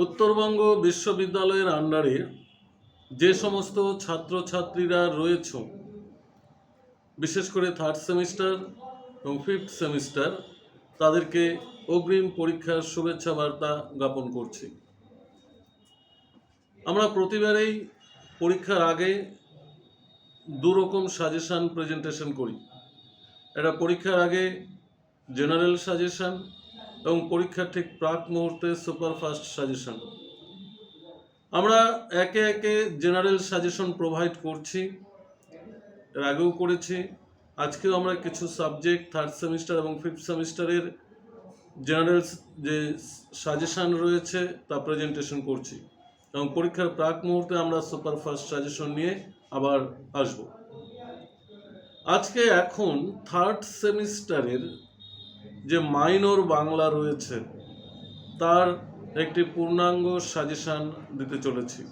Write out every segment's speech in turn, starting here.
উত্তরবঙ্গ বিশ্ববিদ্যালয়ের আন্ডারে যে সমস্ত ছাত্রছাত্রীরা রয়েছ, বিশেষ করে থার্ড সেমিস্টার এবং ফিফথ সেমিস্টার তাদেরকে অগ্রিম পরীক্ষার শুভেচ্ছা বার্তা জ্ঞাপন করছি। আমরা প্রতিবারেই পরীক্ষার আগে দু রকম সাজেশান প্রেজেন্টেশন করি। এটা পরীক্ষার আগে জেনারেল সাজেশান এবং পরীক্ষার ঠিক প্রাক মুহূর্তে সুপারফাস্ট সাজেশন। আমরা একে একে জেনারেল সাজেশন প্রোভাইড করছি, এর আগেও করেছি। আজকেও আমরা কিছু সাবজেক্ট থার্ড সেমিস্টার এবং ফিফথ সেমিস্টারের জেনারেল যে সাজেশন রয়েছে তা প্রেজেন্টেশন করছি। এবং পরীক্ষার প্রাক মুহূর্তে আমরা সুপারফাস্ট সাজেশন নিয়ে আবার আসব। আজকে এখন থার্ড সেমিস্টারের যে মাইনর বাংলা রয়েছে, তার একটি পূর্ণাঙ্গ সাজেশান দিতে চলেছি।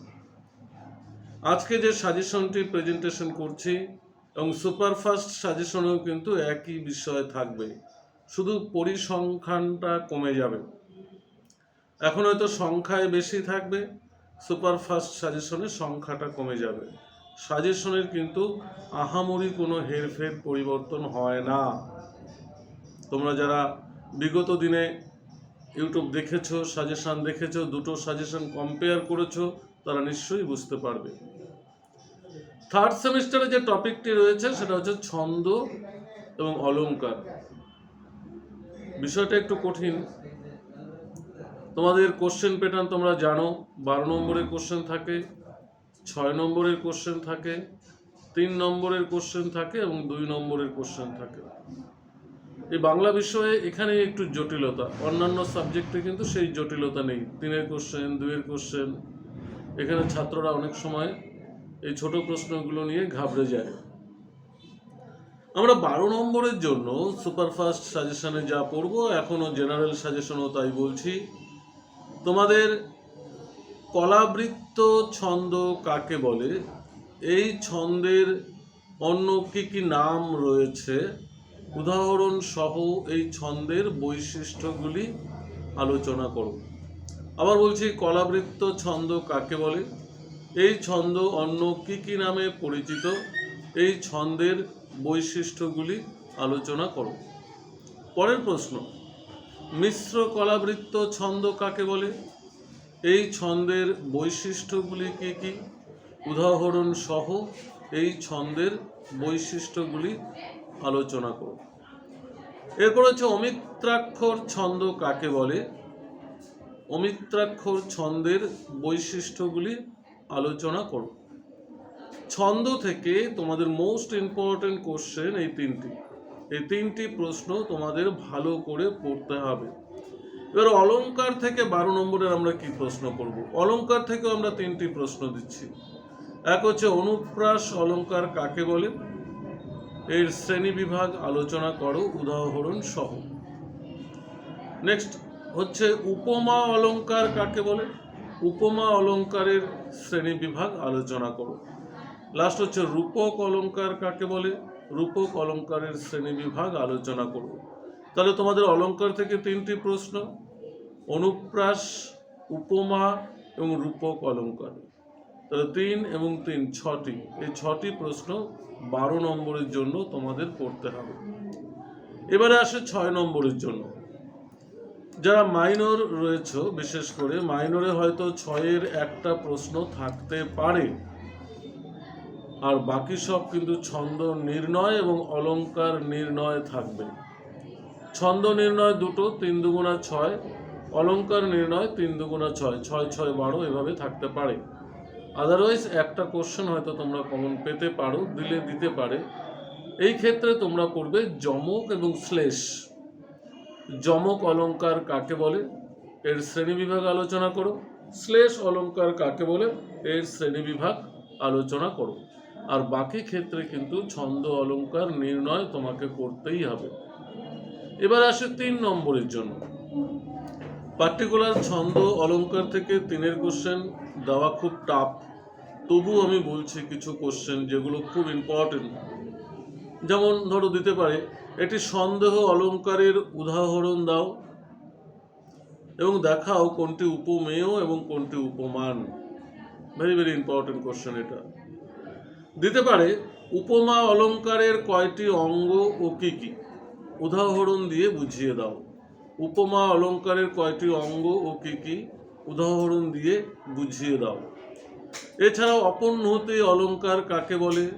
আজকে যে সাজেশনটি প্রেজেন্টেশন করছি, এবং সুপারফাস্ট সাজেশনেও কিন্তু একই বিষয় থাকবে। শুধু পরিসংখ্যানটা কমে যাবে। এখন হয়তো সংখ্যায় বেশি থাকবে সুপারফাস্ট সাজেশনে সংখ্যাটা কমে যাবে। সাজেশনের কিন্তু আহামরি কোনো হেরফের পরিবর্তন হয় না। তোমরা যারা বিগত দিনে ইউটিউব দেখেছ সাজেশান দেখেছ, দুটো সাজেশান কম্পেয়ার করেছ, তারা নিশ্চয়ই বুঝতে পারবে। থার্ড সেমিস্টারে যে টপিকটি রয়েছে, সেটা হচ্ছে ছন্দ এবং অলঙ্কার বিষয়টা একটু কঠিন। তোমাদের কোশ্চেন প্যাটার্ন তোমরা জানো, বারো নম্বরের কোশ্চেন থাকে, ছয় নম্বরের কোশ্চেন থাকে, তিন নম্বরের কোশ্চেন থাকে এবং দুই নম্বরের কোশ্চেন থাকে। এই বাংলা বিষয়ে এখানে একটু জটিলতা। অন্যান্য সাবজেক্টে কিন্তু সেই জটিলতা নেই। তিনের কোশ্চেন দুইয়ের কোশ্চেন এখানে ছাত্ররা অনেক সময় এই ছোট প্রশ্নগুলো নিয়ে ঘাবড়ে যায়। আমরা বারো নম্বরের জন্য সুপারফাস্ট সাজেশনে যা পড়ব এখনও জেনারেল সাজেশনও তাই বলছি। তোমাদের কলাবৃত্ত ছন্দ কাকে বলে? এই ছন্দের অন্য কি কি নাম রয়েছে? উদাহরণ সহ এই ছন্দের বৈশিষ্ট্যগুলি আলোচনা করো আবার বলছি, কলাবৃত্ত ছন্দ কাকে বলে? এই ছন্দ অন্য কি কি নামে পরিচিত? এই ছন্দের বৈশিষ্ট্যগুলি আলোচনা করো পরের প্রশ্ন, মিশ্র কলাবৃত্ত ছন্দ কাকে বলে? এই ছন্দের বৈশিষ্ট্যগুলি কি কি? উদাহরণ সহ এই ছন্দের বৈশিষ্ট্যগুলি আলোচনা করো এরপর হচ্ছে অমিত্রাক্ষর ছন্দ কাকে বলে? অমিত্রাক্ষর ছন্দের বৈশিষ্ট্যগুলি আলোচনা করো ছন্দ থেকে তোমাদের মোস্ট ইম্পর্টেন্ট কোশ্চেন এই তিনটি। এই তিনটি প্রশ্ন তোমাদের ভালো করে পড়তে হবে। এবার অলঙ্কার থেকে বারো নম্বরের আমরা কি প্রশ্ন করব? অলঙ্কার থেকেও আমরা তিনটি প্রশ্ন দিচ্ছি। এক হচ্ছে অনুপ্রাস অলঙ্কার কাকে বলে? এর শ্রেণি বিভাগ আলোচনা করো, উদাহরণ সহ। নেক্সট হচ্ছে উপমা অলঙ্কার কাকে বলে? উপমা অলঙ্কারের শ্রেণি বিভাগ আলোচনা করো। লাস্ট হচ্ছে রূপক অলঙ্কার কাকে বলে? রূপক অলঙ্কারের শ্রেণি বিভাগ আলোচনা করো। তাহলে তোমাদের অলঙ্কার থেকে তিনটি প্রশ্ন, অনুপ্রাস, উপমা এবং রূপক অলংকার তাহলে তিন এবং তিন, ছটি। এই ছটি প্রশ্ন বারো নম্বরের জন্য তোমাদের করতে হবে। এবারে আসে ছয় নম্বরের জন্য। যারা মাইনর রয়েছে, বিশেষ করে মাইনরে হয়তো ছয়ের একটা প্রশ্ন থাকতে পারে। আর বাকি সব কিন্তু ছন্দ নির্ণয় এবং অলঙ্কার নির্ণয় থাকবে। ছন্দ নির্ণয় দুটো, তিন দুগুণা ছয়। অলঙ্কার নির্ণয় তিন দুগুণা ছয়। ছয় ছয়, বারো এভাবে থাকতে পারে। আদারওয়াইজ একটা কোশ্চেন হয়তো তোমরা কমন পেতে পারো, দিলে দিতে পারে। এই ক্ষেত্রে তোমরা পড়বে যমক এবং শ্লেষ। যমক অলংকার কাকে বলে? এর শ্রেণীবিভাগ আলোচনা করো। শ্লেষ অলংকার কাকে বলে? এর শ্রেণীবিভাগ আলোচনা করো। আর বাকি ক্ষেত্রে কিন্তু ছন্দ অলংকার নির্ণয় তোমাকে করতেই হবে। এবার আসে তিন নম্বরের জন্য। পার্টিকুলার ছন্দ অলংকার থেকে তিনের কোশ্চেন দেওয়া খুব টাফ তবু আমি বলছি কিছু কোশ্চেন যেগুলো খুব ইম্পর্টেন্ট যেমন ধরো দিতে পারে এটি সন্দেহ অলংকারের উদাহরণ দাও এবং দেখাও কোনটি উপমেয় এবং কোনটি উপমান। ভেরি ভেরি ইম্পর্টেন্ট কোশ্চেন এটা। দিতে পারে, উপমা অলংকারের কয়টি অঙ্গ ও কি কি? উদাহরণ দিয়ে বুঝিয়ে দাও। উপমা অলংকারের কয়টি অঙ্গ ও কি কি? উদাহরণ দিয়ে বুঝিয়ে দাও। এছাড়াও অপন্নতি অলঙ্কার কাকে বলে?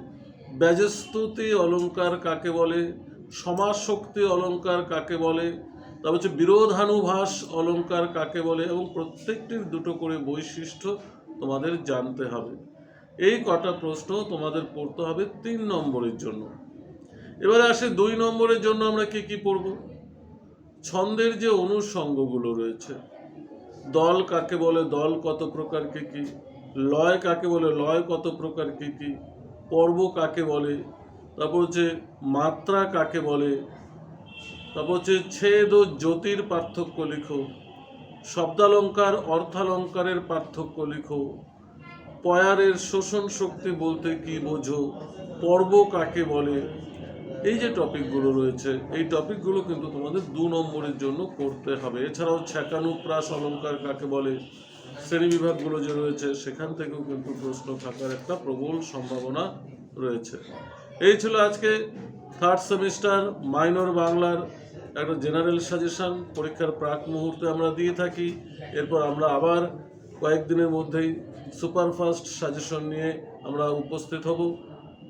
ব্যজস্তুতি অলংকার কাকে বলে? সমাজ শক্তি অলংকার কাকে বলে? তারপর হচ্ছে বিরোধানুভাস অলংকার কাকে বলে? এবং প্রত্যেকটির দুটো করে বৈশিষ্ট্য তোমাদের জানতে হবে। এই কটা প্রশ্ন তোমাদের পড়তে হবে তিন নম্বরের জন্য। এবারে আসে দুই নম্বরের জন্য আমরা কি কি পড়ব? ছন্দের যে অনুষঙ্গগুলো রয়েছে দল কাকে বলে, দল কত প্রকার কি কি, লয় কাকে বলে, লয় কত প্রকার কি কি, পর্ব কাকে বলে, তারপর হচ্ছে মাত্রা কাকে বলে, তারপর হচ্ছে ছেদ ও জ্যোতির পার্থক্য লিখো, শব্দালঙ্কার অর্থালঙ্কারের পার্থক্য লিখো, পয়ারের শোষণ শক্তি বলতে কি বোঝো, পর্ব কাকে বলে এই যে টপিকগুলো রয়েছে, এই টপিকগুলো কিন্তু তোমাদের দু নম্বরের জন্য করতে হবে। এছাড়াও ছ্যাকানুপ্রাস অলঙ্কার কাকে বলে, শ্রেণি বিভাগগুলো যে রয়েছে, সেখান থেকেও কিন্তু প্রশ্ন থাকার একটা প্রবল সম্ভাবনা রয়েছে। এই ছিল আজকে থার্ড সেমিস্টার মাইনর বাংলার একটা জেনারেল সাজেশন পরীক্ষার প্রাক মুহূর্তে আমরা দিয়ে থাকি, এরপর আমরা আবার কয়েকদিনের মধ্যেই সুপারফাস্ট সাজেশন নিয়ে আমরা উপস্থিত হব।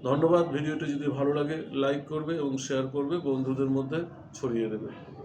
ধন্যবাদ ভিডিওটি যদি ভালো লাগে লাইক করবে এবং শেয়ার করবে বন্ধুদের মধ্যে ছড়িয়ে দেবে।